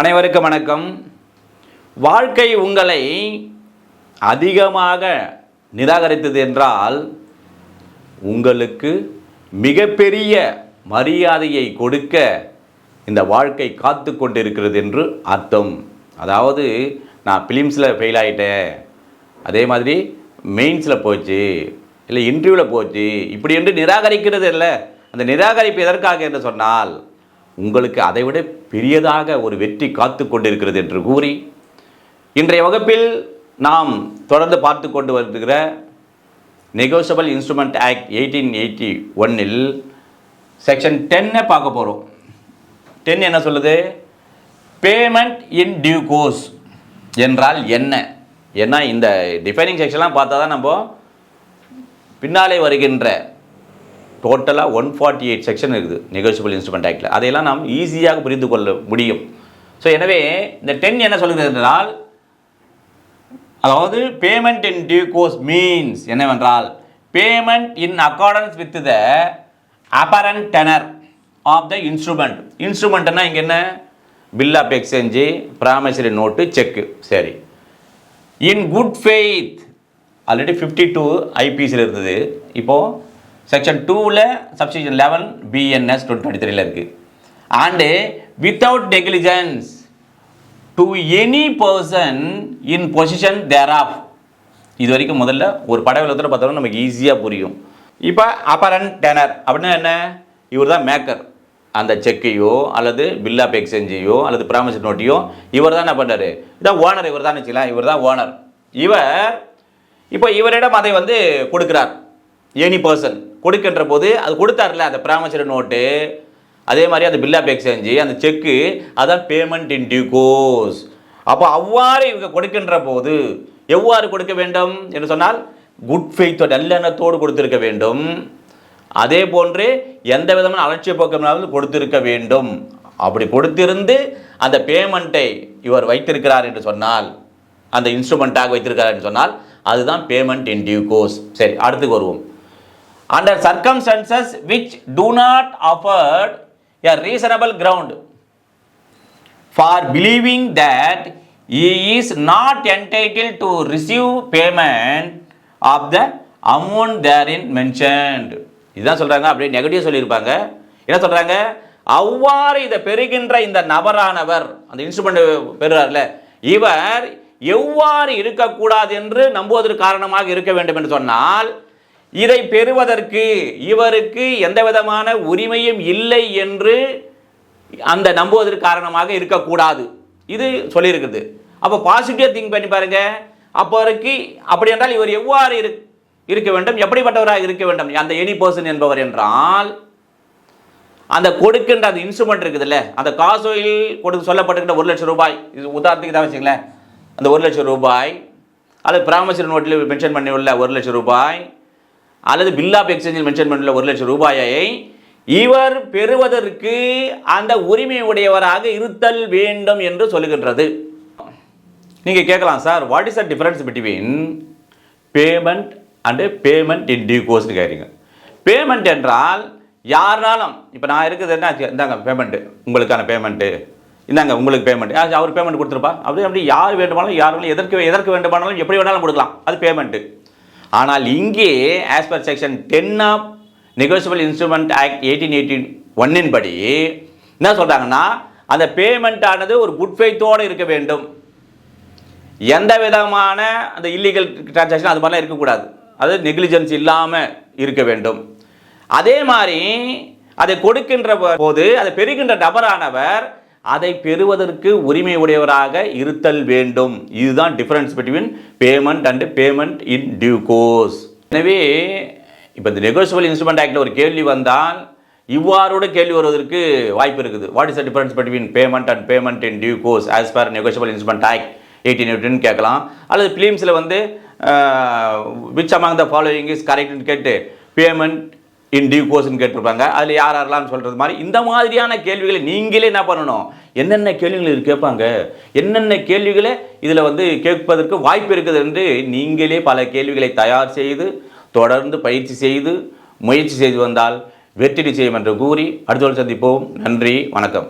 அனைவருக்கும் வணக்கம். வாழ்க்கை உங்களை அதிகமாக நிராகரித்தது என்றால் உங்களுக்கு மிகப்பெரிய மரியாதையை கொடுக்க இந்த வாழ்க்கை காத்து கொண்டிருக்கிறது என்று அர்த்தம். அதாவது நான் ஃபிலிம்ஸில் ஃபெயில் ஆகிட்டேன் அதே மாதிரி மெயின்ஸில் போச்சு இல்லை இன்டர்வியூவில் போச்சு இப்படி என்று நிராகரிக்கிறது இல்லை. அந்த நிராகரிப்பு எதற்காக என்று சொன்னால் உங்களுக்கு அதைவிட பெரியதாக ஒரு வெற்றி காத்து கொண்டிருக்கிறது என்று கூறி இன்றைய வகுப்பில் நாம் தொடர்ந்து பார்த்து கொண்டு வருகிற negotiable instrument act eighteen eighty ஒன்னில் செக்ஷன் டென்னை பார்க்க போகிறோம் டென் என்ன சொல்லுது? பேமெண்ட் இன் டியூ கோர்ஸ் என்றால் என்ன? ஏன்னா இந்த டிஃபைனிங் செக்ஷன்லாம் பார்த்தா தான் நம்ம பின்னாலே வருகின்ற டோட்டலாக ஒன் ஃபார்ட்டி எயிட் செக்ஷன் இருக்குது நெகோசியபிள் இன்ஸ்ட்ருமெண்ட் ஆக்டில் அதையெல்லாம் நாம் ஈஸியாக புரிந்து கொள்ள முடியும். ஸோ எனவே இந்த டென் என்ன சொல்கிறது என்றால் அதாவது payment in due course means என்னவென்றால் payment in accordance with the apparent tenor of the instrument இன்ஸ்ட்ருமெண்ட்னா இங்கே என்ன? Bill of exchange promissory note cheque சரி. In good faith already fifty two ஐபிசியில் இருந்தது. இப்போது செக்ஷன் டூவில் subsection eleven BNS twenty twenty த்ரீல இருக்குது and without negligence to any person in position thereof இது வரைக்கும் முதல்ல ஒரு பட விளத்தில் பார்த்தோம்னா நமக்கு ஈஸியாக புரியும். இப்போ அப்பரன் டெனர் அப்படின்னா என்ன? இவர் தான் மேக்கர் அந்த செக்கையோ அல்லது பில் ஆஃப் எக்ஸ்சேஞ்சையோ அல்லது ப்ராமிஸ் நோட்டையோ இவர் தான் என்ன பண்ணுறாரு இதான் ஓனர் இவர் தான் வச்சுக்கலாம் இவர் தான் ஓனர் இவர் இப்போ இவரிடம் அதை வந்து கொடுக்குறார். எனி பர்சன் கொடுக்கின்ற போது அது கொடுத்தார்ல அந்த ப்ராமிசரி நோட்டு அதே மாதிரி அந்த பில் ஆஃப் எக்ஸ்சேஞ்சு அந்த செக்கு அதான் பேமெண்ட் இன் டியூ கோர்ஸ் அப்போ அவ்வாறு இவங்க கொடுக்கின்ற போது எவ்வாறு கொடுக்க வேண்டும் என்று சொன்னால் குட் ஃபெய்த்தோட நல்லெண்ணத்தோடு கொடுத்திருக்க வேண்டும். அதே போன்று எந்த விதமான அலட்சிய போக்கம்னாலும் கொடுத்திருக்க வேண்டும். அப்படி கொடுத்திருந்து அந்த பேமெண்ட்டை இவர் வைத்திருக்கிறார் என்று சொன்னால் அந்த இன்ஸ்ட்ருமெண்ட்டாக வைத்திருக்கிறார் என்று சொன்னால் அதுதான் பேமெண்ட் இன் டியூ கோர்ஸ் சரி அடுத்துக்கு வருவோம். Under circumstances which do not afford a reasonable ground for believing that he is not entitled to receive payment of the amount therein mentioned. இதுதான் சொல்கிறாங்க அப்படியே நெகட்டிவ் சொல்லியிருப்பாங்க. என்ன சொல்கிறாங்க அவ்வாறு இதை பெறுகின்ற இந்த நபரானவர் அந்த இன்ஸ்ட்ருமெண்ட் பெறுறார்ல இவர் எவ்வாறு இருக்கக்கூடாது என்று நம்புவதற்கு காரணமாக இருக்க வேண்டும் என்று சொன்னால் இதை பெறுவதற்கு இவருக்கு எந்த விதமான உரிமையும் இல்லை என்று அந்த நம்புவதற்கு காரணமாக இருக்கக்கூடாது. இது சொல்லியிருக்குது. அப்போ பாசிட்டிவாக திங்க் பண்ணி பாருங்க. அப்போ இருக்கு அப்படி என்றால் இவர் எவ்வாறு இரு இருக்க வேண்டும்? எப்படிப்பட்டவராக இருக்க வேண்டும்? அந்த எனி பர்சன் என்பவர் என்றால் அந்த கொடுக்கின்ற அந்த இன்ஸ்ட்ருமெண்ட் இருக்குதுல்ல அந்த காசோயில் கொடுக்க சொல்லப்பட்டிருக்கிற ஒரு லட்சம் ரூபாய் இது உதாரணத்துக்கு தான் வச்சுங்களேன் அந்த ஒரு லட்சம் ரூபாய் அது பிராமசர் நோட்டில் மென்ஷன் பண்ணி உள்ள ஒரு லட்சம் ரூபாய் அல்லது பில் ஆஃப் எக்ஸ்சேஞ்சில் மென்ஷன் பண்ணியுள்ள ஒரு லட்சம் ரூபாயை இவர் பெறுவதற்கு அந்த உரிமை உடையவராக இருத்தல் வேண்டும் என்று சொல்லுகின்றது. நீங்கள் கேட்கலாம் sir what is a difference between payment and payment in due கோர்ஸ்னு கேட்குறீங்க. பேமெண்ட் என்றால் யாருனாலும் இப்போ நான் இருக்குது என்ன இந்தாங்க பேமெண்ட்டு உங்களுக்கான பேமெண்ட்டு இந்தாங்க உங்களுக்கு பேமெண்ட் அவர் பேமெண்ட் கொடுத்துருப்பா. அப்படி அப்படி யார் வேண்டுமானாலும் யார் எதற்கு எதற்கு வேண்டுமானாலும் எப்படி வேணாலும் கொடுக்கலாம். அது பேமெண்ட்டு ஆனால் இங்கே as per section ten of negotiable instrument act eighteen eighty ஒன்னின் படி என்ன சொல்கிறாங்கன்னா அந்த பேமெண்ட் ஆனது ஒரு குட் ஃபெய்த்தோடு இருக்க வேண்டும். எந்த விதமான அந்த இல்லீகல் டிரான்சாக்ஷன் அது மாதிரிலாம் இருக்கக்கூடாது. அது நெக்லிஜென்ஸ் இல்லாமல் இருக்க வேண்டும். அதே மாதிரி அதை கொடுக்கின்ற போது அதை பெறுகின்ற நபரானவர் அதை பெறுவதற்கு உரிமை உடையவராக இருத்தல் வேண்டும். இதுதான் difference between payment and payment in due course எனவே இப்போ இந்த நெகோசியபிள் இன்ஸ்ட்ருமெண்ட் ஆக்டில் ஒரு கேள்வி வந்தால் இவ்வாறோட கேள்வி வருவதற்கு வாய்ப்பு இருக்குது. What is the difference between payment and payment in due course as per negotiable instrument act eighteen எயிட்டின்னு கேட்கலாம். அல்லது ஃபிலிம்ஸில் வந்து which among the following is கரெக்ட்னு கேட்டு பேமெண்ட் இன் டியூ கோர்ஸ்ன்னு கேட்டிருப்பாங்க. அதில் யார் யாரெல்லாம் சொல்கிறது மாதிரி இந்த மாதிரியான கேள்விகளை நீங்களே என்ன பண்ணணும்? என்னென்ன கேள்விகள் இது கேட்பாங்க? என்னென்ன கேள்விகளை இதில் வந்து கேட்பதற்கு வாய்ப்பு இருக்குது என்று நீங்களே பல கேள்விகளை தயார் செய்து தொடர்ந்து பயிற்சி செய்து முயற்சி செய்து வந்தால் வெற்றி நிச்சயம் என்று கூறி அடுத்த சந்திப்போம். நன்றி வணக்கம்.